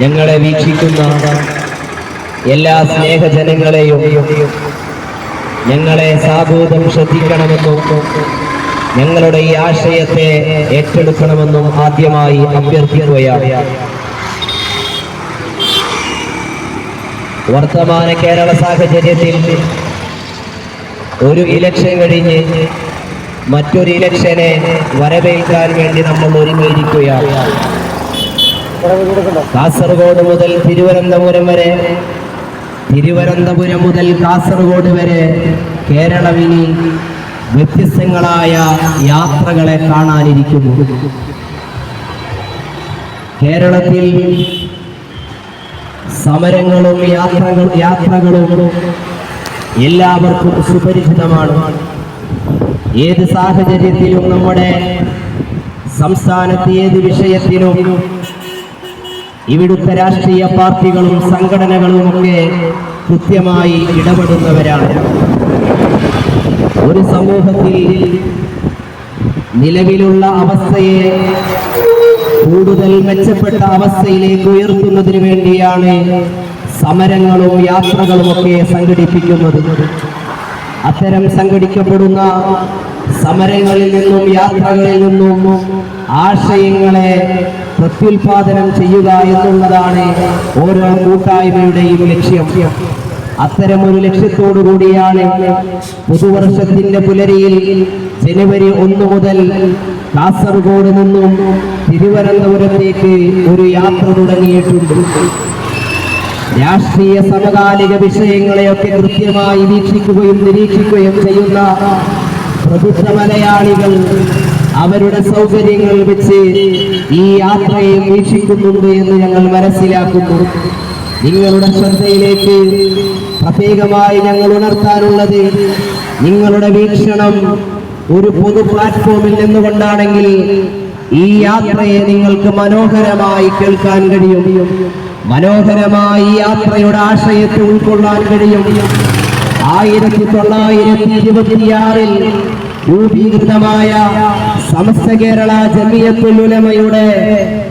ഞങ്ങളെ വീക്ഷിക്കുന്ന എല്ലാ സ്നേഹജനങ്ങളെയും ഞങ്ങളെ സാബോധം ശ്രദ്ധിക്കണമെന്നും ഞങ്ങളുടെ ഈ ആശയത്തെ ഏറ്റെടുക്കണമെന്നും ആദ്യമായി അഭ്യർത്ഥിക്കുകയാണ്. വർത്തമാന കേരള സാഹചര്യത്തിൽ ഒരു ഇലക്ഷൻ കഴിഞ്ഞ് മറ്റൊരു ഇലക്ഷനെ വരവേൽക്കാൻ വേണ്ടി നമ്മൾ ഒരുങ്ങിയിരിക്കുകയാണ്. കാസർഗോഡ് മുതൽ തിരുവനന്തപുരം വരെ തിരുവനന്തപുരം മുതൽ കാസർഗോഡ് വരെ കേരളമിനി വ്യത്യസ്തങ്ങളായ യാത്രകളെ കാണാനിരിക്കുന്നു. കേരളത്തിൽ സമരങ്ങളും യാത്രകളും യാത്രകളും എല്ലാവർക്കും സുപരിചിതമാണ്. ഏത് സാഹചര്യത്തിലും നമ്മുടെ സംസ്ഥാനത്ത് ഏത് വിഷയത്തിലും ഇവിടുത്തെ രാഷ്ട്രീയ പാർട്ടികളും സംഘടനകളും ഒക്കെ കൃത്യമായി ഇടപെടുന്നവരാണ്. ഒരു സമൂഹത്തിൽ നിലവിലുള്ള അവസ്ഥയെ കൂടുതൽ മെച്ചപ്പെട്ട അവസ്ഥയിലേക്ക് ഉയർത്തുന്നതിന് വേണ്ടിയാണ് സമരങ്ങളും യാത്രകളും ഒക്കെ സംഘടിപ്പിക്കുന്നത്. അത്തരം സംഘടിക്കപ്പെടുന്ന സമരങ്ങളിൽ നിന്നും യാത്രകളിൽ നിന്നും ആശയങ്ങളെ പ്രത്യുൽപാദനം ചെയ്യുക എന്നുള്ളതാണ് ഓരോ കൂട്ടായ്മയുടെയും ലക്ഷ്യം. അത്തരം ഒരു ലക്ഷ്യത്തോടു കൂടിയാണ് പുതുവർഷത്തിന്റെ പുലരിയിൽ ജനുവരി ഒന്ന് മുതൽ കാസർഗോഡ് നിന്നും തിരുവനന്തപുരത്തേക്ക് ഒരു യാത്ര തുടങ്ങിയിട്ടുണ്ട്. രാഷ്ട്രീയ സമകാലിക വിഷയങ്ങളെയൊക്കെ കൃത്യമായി വീക്ഷിക്കുകയും നിരീക്ഷിക്കുകയും ചെയ്യുന്ന പ്രബുദ്ധ മലയാളികൾ അവരുടെ സൗകര്യങ്ങൾ വെച്ച് ഈ യാത്രയെ വീക്ഷിക്കുന്നുണ്ട് എന്ന് ഞങ്ങൾ മനസ്സിലാക്കുന്നു. നിങ്ങളുടെ ശ്രദ്ധയിലേക്ക് പ്രത്യേകമായി ഞങ്ങൾ ഉണർത്താനുള്ളത് നിങ്ങളുടെ വീക്ഷണം ഒരു പൊതു പ്ലാറ്റ്ഫോമിൽ നിന്നുകൊണ്ടാണെങ്കിൽ ഈ യാത്രയെ നിങ്ങൾക്ക് മനോഹരമായി കേൾക്കാൻ കഴിയും. മനോഹരമായി യാത്രയുടെ ആശയത്തെ ഉൾക്കൊള്ളാൻ കഴിയും. ആയിരത്തി തൊള്ളായിരത്തി ഇരുപത്തിയാറിൽ രൂപീകൃതമായ സമസ്ത കേരള ജമിയത്തുൽ ഉലമയുടെ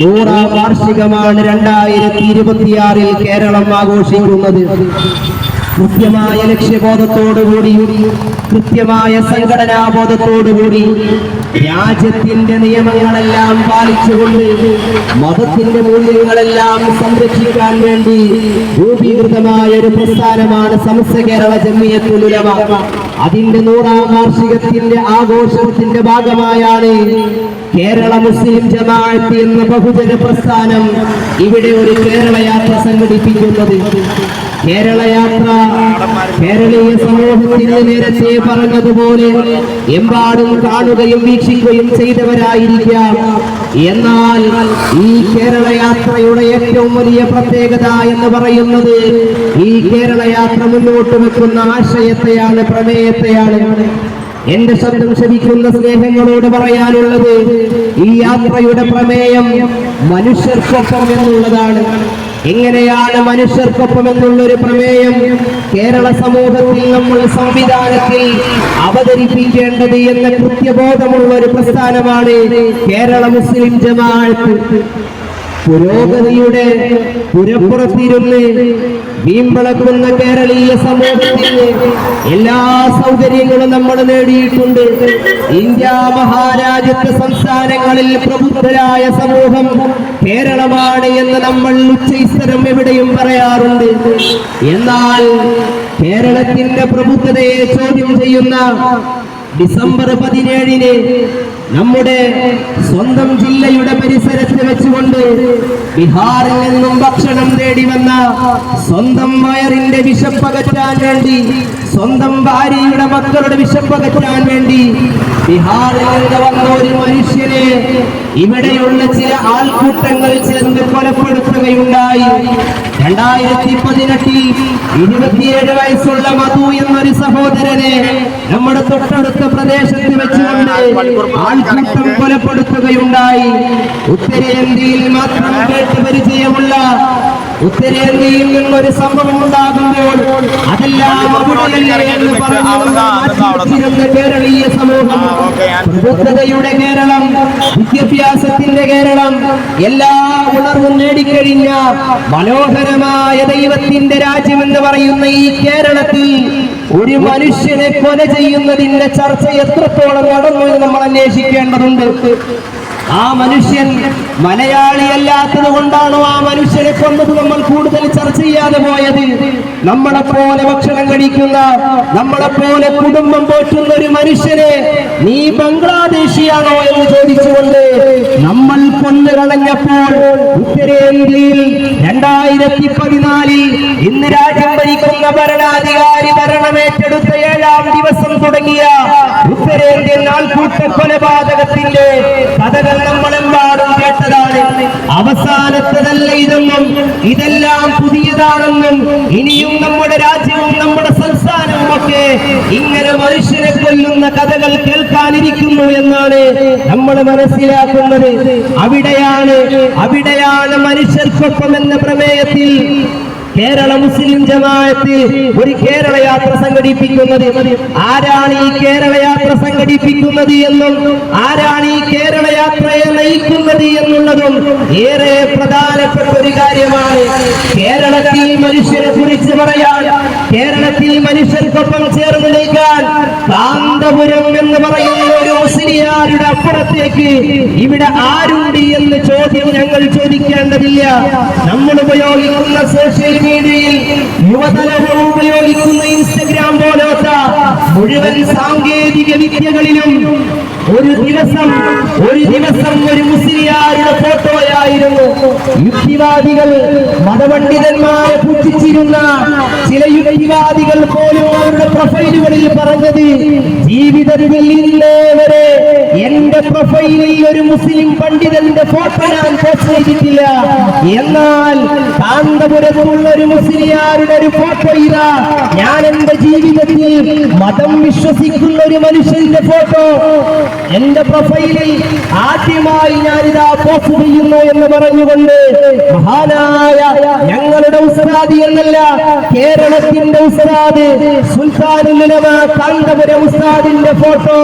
നൂറാം വാർഷികമാണ് രണ്ടായിരത്തി ഇരുപത്തിയാറിൽ കേരളം ആഘോഷിക്കുന്നത്. കൃത്യമായ ലക്ഷ്യബോധത്തോടുകൂടി കൃത്യമായ സംഘടനാബോധത്തോടുകൂടി രാജ്യത്തിന്റെ നിയമങ്ങളെല്ലാം പാലിച്ചുകൊണ്ട് മതത്തിന്റെ മൂല്യങ്ങളെല്ലാം സംരക്ഷിക്കാൻ വേണ്ടി രൂപീകൃതമായ ഒരു പ്രസ്ഥാനമാണ് സമസ്ത കേരള ജമ്മിയത്തുൽ ഉലമ. അതിന്റെ നൂറാം വാർഷികത്തിന്റെ ആഘോഷത്തിന്റെ ഭാഗമായാണ് കേരള മുസ്ലിം ജമാഅത്ത് എന്ന ബഹുജന പ്രസ്ഥാനം ഇവിടെ ഒരു കേരള യാത്ര സംഘടിപ്പിക്കുന്നത്. കേരള യാത്ര കേരളീയ സമൂഹത്തിന് നേരത്തെ പറഞ്ഞതുപോലെ എമ്പാടും കാണുകയും വീക്ഷിക്കുകയും ചെയ്തവരായിരിക്കാം. എന്നാൽ ഈ കേരള യാത്രയുടെ ഏറ്റവും വലിയ പ്രത്യേകത എന്ന് പറയുന്നത് ഈ കേരള യാത്ര മുന്നോട്ട് വെക്കുന്ന ആശയത്തെയാണ് പ്രമേയത്തെയാണ്. എന്റെ ശബ്ദം ശവിക്കുന്ന സ്നേഹങ്ങളോട് പറയാനുള്ളത് ഈ യാത്രയുടെ പ്രമേയം മനുഷ്യർക്കൊപ്പം എന്നുള്ളതാണ്. എങ്ങനെയാണ് മനുഷ്യർക്കൊപ്പം എന്നുള്ളൊരു പ്രമേയം? കേരള സമൂഹത്തിൽ നമ്മൾ സംവിധാനത്തിൽ അവതരിപ്പിക്കേണ്ടത് എന്ന കൃത്യബോധമുള്ള ഒരു പ്രസ്ഥാനമാണ് കേരള മുസ്ലിം ജമാഅത്ത്. പുരോഗതിയുടെ പുരപ്പുറത്തിരുന്ന് വീമ്പളക്കുന്ന കേരളീയ സമൂഹത്തിന് എല്ലാ സൗകര്യങ്ങളും നമ്മൾ നേടിയിട്ടുണ്ട്. ഇന്ത്യ മഹാരാജ്യത്തെ സംസ്ഥാനങ്ങളിൽ പ്രബുദ്ധരായ സമൂഹം കേരളമാണ് എന്ന് നമ്മൾ ഉച്ചൈസ്വരം എവിടെയും പറയാറുണ്ട്. എന്നാൽ കേരളത്തിന്റെ പ്രബുദ്ധതയെ ചോദ്യം ചെയ്യുന്ന ഡിസംബർ പതിനേഴിന് നമ്മുടെ സ്വന്തം ജില്ലയുടെ പരിസരത്ത് വെച്ചുകൊണ്ട് ബീഹാറിൽ നിന്നും ഭക്ഷണം തേടി വന്ന സ്വന്തം വയറിന്റെ വിശപ്പകറ്റാൻ വേണ്ടി സ്വന്തം ഭാര്യയുടെ മക്കളുടെ വിശപ്പകറ്റാൻ വേണ്ടി ബീഹാറിൽ നിന്ന് വന്ന ഒരു മനുഷ്യനെ ഇവിടെയുള്ള ചില ആൾക്കൂട്ടങ്ങൾ ചേർന്ന് കൊലപ്പെടുത്തുകയുണ്ടായി. രണ്ടായിരത്തി പതിനെട്ടിൽ ഇരുപത്തിയേഴ് വയസ്സുള്ള മധു എന്നൊരു സഹോദരനെ നമ്മുടെ തൊട്ടടുത്ത പ്രദേശത്ത് വെച്ചുകൊണ്ട് ആൾക്കൂട്ടം കൊലപ്പെടുത്തുകയുണ്ടായി. ഉത്തരേന്ത്യയിൽ മാത്രം കേട്ട് പരിചയമുള്ള ഉത്തരേന്ത്യയിൽ നിന്നൊരു സംഭവം ഉണ്ടാകുമ്പോൾ അതെല്ലാം കേരളീയ സമൂഹം പ്രബുദ്ധതയുടെ കേരളം വിദ്യാഭ്യാസത്തിന്റെ കേരളം എല്ലാ ഉണർവും നേടിക്കഴിഞ്ഞ മനോഹരമായ ദൈവത്തിന്റെ രാജ്യമെന്ന് പറയുന്ന ഈ കേരളത്തിൽ ഒരു മനുഷ്യനെ കൊല ചെയ്യുന്നതിന്റെ ചർച്ച എത്രത്തോളം നടന്നു എന്ന് നമ്മൾ അന്വേഷിക്കേണ്ടതുണ്ട്. ആ മനുഷ്യൻ മലയാളിയല്ലാത്തത് കൊണ്ടാണോ ആ മനുഷ്യനെ കൊന്നത് നമ്മൾ കൂടുതൽ ചർച്ച ചെയ്യാതെ പോയത്? നമ്മളെ പോലെ ഭക്ഷണം കഴിക്കുന്ന നമ്മളെ പോലെ കുടുംബം പോറ്റുന്ന ഒരു മനുഷ്യനെ നീ ബംഗ്ലാദേശിയാണോ എന്ന് ചോദിച്ചുകൊണ്ട് നമ്മൾ കൊന്നു കളഞ്ഞപ്പോൾ ഉത്തരേന്ത്യയിൽ രണ്ടായിരത്തി പതിനാലിൽ ഇന്ന് രാജ്യം ഭരിക്കുന്ന ഭരണാധികാരി ഭരണമേറ്റെടുത്ത ഏഴാം ദിവസം തുടങ്ങിയ കൊലപാതകത്തിന്റെ കഥകൾ നമ്മളെമ്പാടും കേട്ടതാണ്. അവസാനത്തതല്ല ഇതെന്നും. ഇതെല്ലാം പുതിയതാണെന്നും ഇനിയും നമ്മുടെ രാജ്യവും നമ്മുടെ സംസ്ഥാനവും ഒക്കെ ഇങ്ങനെ മനുഷ്യരെ കൊല്ലുന്ന കഥകൾ കേൾക്കാനിരിക്കുന്നു എന്നാണ് നമ്മൾ മനസ്സിലാക്കുന്നത്. അവിടെയാണ് അവിടെയാണ് മനുഷ്യർക്കൊപ്പം എന്ന പ്രമേയത്തിൽ കേരള മുസ്ലിം ജമാഅത്ത് ഒരു കേരള യാത്ര സംഘടിപ്പിക്കുന്നത് ആരാണ് ഈ കേരള യാത്ര സംഘടിപ്പിക്കുന്നത് എന്നും ആരാണ് ഈ കേരള യാത്രയെ നയിക്കുന്നത് എന്നുള്ളതും ഏറെ പ്രധാനപ്പെട്ട ഒരു കാര്യമാണ്. കേരളത്തിൽ മനുഷ്യരെ കുറിച്ച് പറയാൻ കേരളത്തിൽ മനുഷ്യർക്കൊപ്പം ചേർന്ന് നിൽക്കാൻ കാന്തപുരം എന്ന് പറയുന്ന ഒരു മുസ്ലിയാരുടെ അപ്പുറത്തേക്ക് ഇവിടെ ആരുണ്ട് എന്ന് ചോദ്യം ഞങ്ങൾ ചോദിക്കേണ്ടതില്ല. നമ്മൾ ഉപയോഗിക്കുന്ന സോഷ്യൽ മീഡിയയിൽ യുവതലമുറ ഉപയോഗിക്കുന്ന ഇൻസ്റ്റഗ്രാം പോലത്തെ മുഴുവൻ സാങ്കേതിക വിദ്യകളിലും ഒരു ദിവസം ഒരു ദിവസം ഒരു മുസ്ലിയാരുടെ ഫോട്ടോയായിരുന്നു. യുക്തിവാദികൾ മതപണ്ഡിതന്മാരെ പുച്ഛിച്ചിരുന്ന ചില യുക്തിവാദികൾ പോലും അവരുടെ പ്രൊഫൈലുകളിൽ പറഞ്ഞത് ജീവിതത്തിൽ ഇന്നേ വരെ പ്രൊഫൈലിൽ ഒരു മുസ്ലിം പണ്ഡിതന്റെ ഫോട്ടോ ഞാൻ പോസ്റ്റ് ചെയ്തിട്ടില്ല. എന്നാൽ കാന്തപുരത്തുള്ള ഒരു മുസ്ലിയാരുടെ ഒരു ഫോട്ടോ ഇതാ. ഞാൻ എന്റെ ജീവിതത്തിൽ മതം വിശ്വസിക്കുന്ന ഒരു മനുഷ്യന്റെ ഫോട്ടോ. എന്റെ പ്രൊഫൈലിൽ ആദ്യമായി ഞാനിതാ പോസ്റ്റ് ചെയ്യുന്നു എന്ന് പറഞ്ഞുകൊണ്ട് മഹാനായ ഞങ്ങളുടെ ഉസ്താദി എന്നല്ല കേരളത്തിന്റെ ഉസ്താദ് സുൽത്താനുലമ കാന്തപുരം ഉസ്താദിന്റെ ഫോട്ടോ.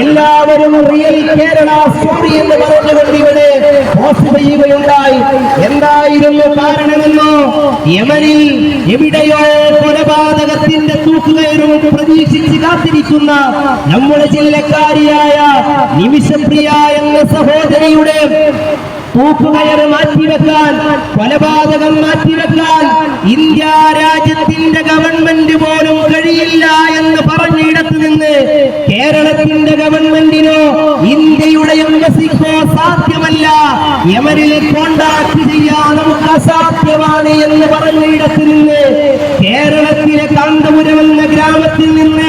എല്ലാവരും റിയൽ കേരള സ്റ്റോറി എന്ന് പറഞ്ഞുകൊണ്ട് ഇവിടെ പോസ്റ്റ് ചെയ്യുകയുണ്ടായി എന്തായിരുന്നു കാരണമെന്നോ? യമനിൽ എവിടെയോ കൊലപാതകത്തിന്റെ തൂക്കുകയറും പ്രതീക്ഷിച്ച് കാത്തിരിക്കുന്ന നമ്മുടെ ജില്ലക്കാരിയായ നിമിഷപ്രിയ എന്ന സഹോദരിയുടെ തൂക്കുകയർ മാറ്റിവെക്കാൻ കൊലപാതകം മാറ്റിവെക്കാൻ ഇന്ത്യ രാജ്യത്തിന്റെ ഗവൺമെന്റ് പോലും കഴിയില്ല എന്ന് പറഞ്ഞിടത്ത് നിന്ന് കേരളത്തിന്റെ ഗവൺമെന്റിനോ ഇന്ത്യയുടെ എംബസിക്കോ സാധ്യമല്ല. യമനിൽ കോണ്ടാക്ട് ചെയ്യാൻ നമുക്ക് അസാധ്യമാണ് എന്ന് പറഞ്ഞിടത്ത് നിന്ന് കേരളത്തിലെ കാന്തപുരം എന്ന ഗ്രാമത്തിൽ നിന്ന്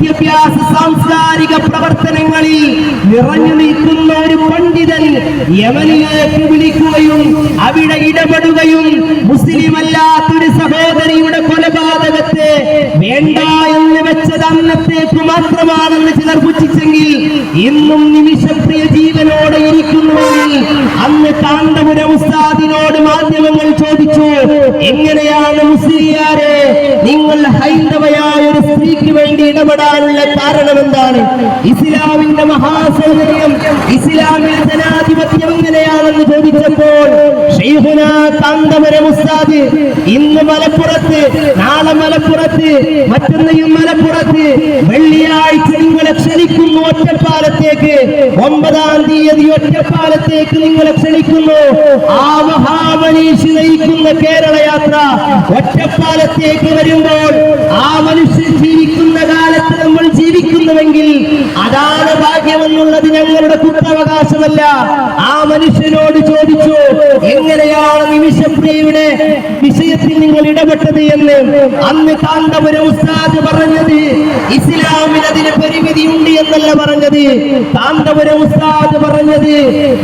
വിദ്യാഭ്യാസ സാംസ്കാരിക പ്രവർത്തനങ്ങളിൽ നിറഞ്ഞു നിൽക്കുന്ന ഒരു പണ്ഡിതൻ യമനിലേക്ക് വിളിക്കുകയും അവിടെ ഇടപെടുകയും മുസ്ലിം അല്ലാത്തൊരു സഹോദരിയുടെ കൊലപാതകത്തെ വേണ്ട എന്ന് വെച്ചത് അന്നത്തേക്ക് മാത്രമാണെന്ന് ചിലർ പുച്ഛിച്ചെങ്കിൽ ഇന്നും നിമിഷപ്രിയ ജീവനോടെ ഇരിക്കുന്നുവെങ്കിൽ അന്ന് കാന്തപുര ഉസ്താദിനോട് മാധ്യമങ്ങൾ ചോദിച്ചു എങ്ങനെയാണ് മുസ്ലിയാരെ? നിങ്ങൾ ഹൈന്ദവയായ വേണ്ടി ഇടപെടാനുള്ള കാരണം എന്താണ്? ഇസ്ലാമിന്റെ മഹാസൗന്ദര്യം ഇസ്ലാമിൽ ജനാധിപത്യം എങ്ങനെയാണെന്ന് ചോദിച്ചപ്പോൾ ഉസ്താദ് ഇന്ന് മലപ്പുറത്ത് നാളെ മലപ്പുറത്ത് മറ്റൊന്നെയും മലപ്പുറത്ത് വെള്ളിയാഴ്ച ഒറ്റപ്പാലത്തേക്ക് ഒമ്പതാം തീയതി ഒറ്റപ്പാലത്തേക്ക് നിങ്ങളെ ക്ഷണിക്കുന്നു. ആ മഹാമനീഷ് നയിക്കുന്ന കേരള യാത്ര ഒറ്റപ്പാലത്തേക്ക് വരുമ്പോൾ ആ മനുഷ്യൻ ജീവിക്കുന്ന കാലത്ത് നമ്മൾ ജീവിക്കുന്നുവെങ്കിൽ അതാണ് ഭാഗ്യമെന്നുള്ളത് ഞങ്ങളുടെ കുറ്റാവകാശമല്ല ആ മനുഷ്യനോട് ചോദിച്ചു എങ്ങനെയാണ് നിമിഷപ്രിയയുടെ വിഷയത്തിൽ നിങ്ങൾ ഇടപെട്ടത് എന്ന്? അന്ന് കാന്തപുരം ഉസ്താദ് പറഞ്ഞത് ഇസ്ലാമിന് അതിന് പരിമിതിയുണ്ട് എന്നല്ല പറഞ്ഞത്. കാന്തപുരം ഉസ്താദ് പറഞ്ഞത്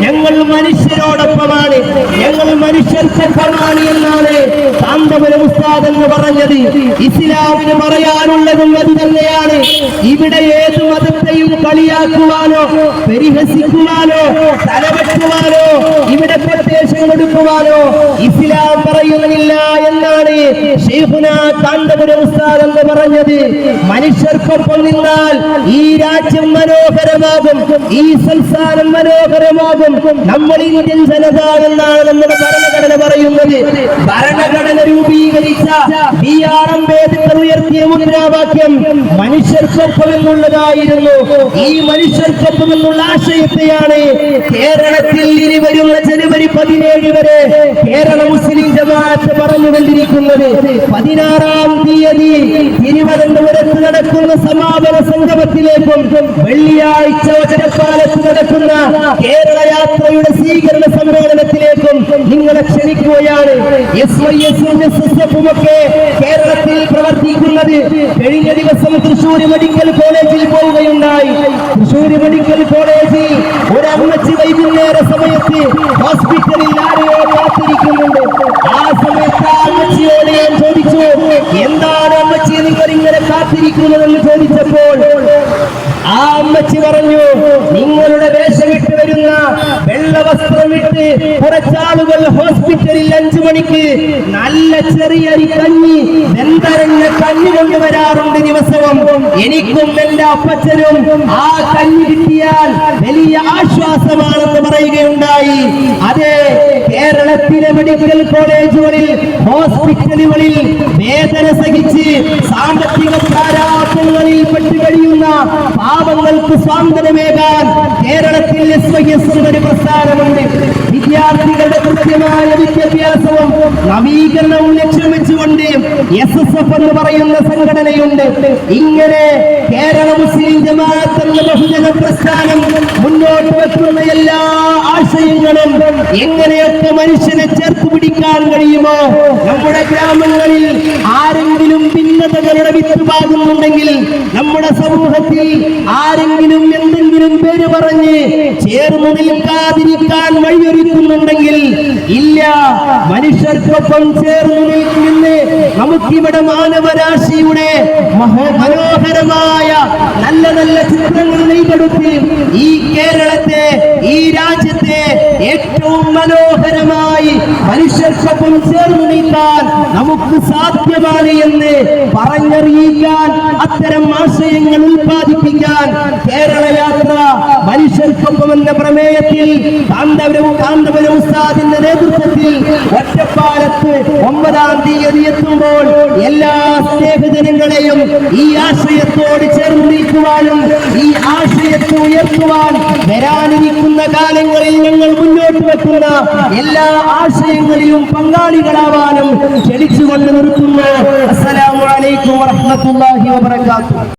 ഞങ്ങൾ മനുഷ്യരോടൊപ്പമാണ്. ഞങ്ങൾ മനുഷ്യർക്കൊപ്പമാണ് എന്നാണ് കാന്തപുരം ഉസ്താദ് എന്ന് പറഞ്ഞത്. ഇസ്ലാമിന് പറയാനുള്ളതും അത് തന്നെയാണ് ഇവിടെ ഏത് മതത്തെയും കളിയാക്കുവാനോ പരിഹസിക്കുവാനോ തലവെട്ടുവാനോ ഇവിടെ പ്രത്യേകം കൊടുക്കുവാനോ ഇസ്ലാം പറയുന്നില്ല എന്നാണ് ഷെയ്ഖുന കാന്തപുരം ഉസ്താദ് എന്ന് പറഞ്ഞത്. മനുഷ്യർക്കൊപ്പം നിന്നാൽ ഈ രാജ്യം മനോഹരമാകും ഈ സംസ്ഥാനം മനോഹരമാകും. നമ്മൾ ഇന്ത്യൻ ജനത എന്നാണ് നമ്മുടെ ഭരണഘടന പറയുന്നത്. ഭരണഘടന രൂപീകരിച്ച ബി ആർ അംബേദ്കർ ഉയർത്തിയ മുദ്രാവാക്യം മനുഷ്യർക്കൊപ്പം എന്നുള്ളതായിരുന്നു. ഈ മനുഷ്യർക്കൊപ്പം എന്നുള്ള ആശയത്തെയാണ് കേരളത്തിൽ ഇനി വരുന്ന ജനുവരി പതിനേഴ് വരെ കേരള മുസ്ലിം ജമാഅത്ത് പറഞ്ഞുകൊണ്ടിരിക്കുന്നത്. പതിനാറാം തീയതി തിരുവനന്തപുരത്ത് നടക്കുന്ന സമാപന സംഗമത്തിലേക്കും വെള്ളിയാഴ്ച വചനപ്പാലത്ത് നടക്കുന്ന കേരള യാത്രയുടെ സ്വീകരണ സമ്മേളനത്തിലേക്കും നിങ്ങളെ ക്ഷണിക്കുകയാണ്. എസ് വൈ എസും എസ് എസ് എഫും ഒക്കെ കേരളത്തിൽ പ്രവർത്തിക്കുന്നത് കഴിഞ്ഞ ദിവസം തൃശ്ശൂർ മെഡിക്കൽ കോളേജിൽ പോവുകയുണ്ടായി. തൃശ്ശൂർ മെഡിക്കൽ കോളേജിൽ ഒരു അമ്മച്ചി വൈകുന്നേര സമയത്ത് ഹോസ്പിറ്റലിൽ ആരെയോ കാത്തിരിക്കുന്നുണ്ട്. ആ സമയത്ത് ആ അമ്മച്ചിയോട് ഞാൻ ചോദിച്ചു എന്താണ് അമ്മച്ചി നിങ്ങൾ ഇങ്ങനെ കാത്തിരിക്കുന്നതെന്ന് ചോദിച്ചപ്പോൾ ആ അമ്മച്ചി പറഞ്ഞു നിങ്ങളുടെ വേഷമിട്ട് വരുന്ന വെള്ള വസ്ത്രം ഇട്ട് കുറച്ചാളുകൾ ഹോസ്പിറ്റലിൽ അഞ്ചു മണിക്ക് നല്ല ചെറിയ കഞ്ഞി വെന്തരഞ്ഞ കഞ്ഞി കൊണ്ടുവരാറുണ്ട് ദിവസവും. എനിക്കും എന്റെ അപ്പച്ചനും ആ കഞ്ഞി കിട്ടിയാൽ വലിയ ആശ്വാസമാണെന്ന് പറയുകയുണ്ടായി. അതെ കേരളത്തിലെ മെഡിക്കൽ കോളേജുകളിൽ ഹോസ്പിറ്റലുകളിൽ വേദന സഹിച്ച് സാമ്പത്തിക പ്രാരാബ്ദങ്ങളിൽ പെട്ടു കഴിയുന്ന പാപങ്ങൾക്ക് സ്വാതന്ത്ര്യമേകാൻ കേരളത്തിൽ എസ് വൈ എസ് പ്രസ്ഥാനമുണ്ട്. വിദ്യാർത്ഥികളുടെ കൃത്യമായ വിദ്യാഭ്യാസവും നവീകരണവും ലക്ഷ്യം വെച്ചുകൊണ്ട് എസ് എസ് എഫ് എന്ന് പറയുന്ന സംഘടനയുണ്ട്. ഇങ്ങനെ കേരള മുസ്ലിം ജമാഅത്ത് എന്ന ബഹുജന പ്രസ്ഥാനം മുന്നോട്ട് വെക്കുന്ന എല്ലാ ആശയങ്ങളും എങ്ങനെയൊക്കെ മനുഷ്യനെ ചേർത്ത് പിടിക്കാൻ കഴിയുമോ? നമ്മുടെ ഗ്രാമങ്ങളിൽ ആരെങ്കിലും ഭിന്നതകളുടെ വിത്ത് പാകുന്നുണ്ടെങ്കിൽ നമ്മുടെ സമൂഹത്തിൽ ആരെങ്കിലും എന്തെങ്കിലും പേര് പറഞ്ഞ് ചേർന്ന് നിൽക്കാതിരിക്കാൻ വഴിയൊരുക്കുന്നുണ്ടെങ്കിൽ ഇല്ല മനുഷ്യർക്കൊപ്പം ചേർന്ന് നിൽക്കുമെന്ന് നമുക്കിവിടെ മാനവരാശിയുടെ മനോഹരമായ നല്ല നല്ല ചിത്രങ്ങൾ നെയ്തെടുത്ത് ഈ കേരളത്തെ ഈ രാജ്യത്തെ ഏറ്റവും മനോഹരമായി മനുഷ്യർക്കൊപ്പം ചേർന്ന് നീക്കാൻ നമുക്ക് സാധ്യമാണ് എന്ന് പറഞ്ഞറിയിക്കാൻ അത്തരം ആശയങ്ങൾ ഉൽപ്പാദിപ്പിക്കാൻ കേരള യാത്ര മനുഷ്യർക്കൊപ്പം എന്ന പ്രമേയത്തിൽ കാന്തപുരം കാന്തപുരം ഉസ്താദിന്റെ നേതൃത്വത്തിൽ ഒറ്റപ്പാലത്ത് ഒമ്പതാം തീയതി എത്തുമ്പോൾ എല്ലാ സ്നേഹജനങ്ങളെയും ഈ ആശയത്തോട് ചേർന്ന് നിൽക്കുവാനും ഈ ആശയത്തെ ഉയർത്തുവാൻ വരാനിരിക്കുന്ന കാലങ്ങളിൽ ഞങ്ങൾ മുന്നോട്ട് വെക്കുന്ന എല്ലാ ആശയങ്ങളിലും പങ്കാളികളാവാനും ക്ഷണിച്ചുകൊണ്ട് നിർത്തുന്നു. അസ്സലാമു അലൈക്കും വറഹ്മത്തുള്ളാഹി വബറകാതുഹു.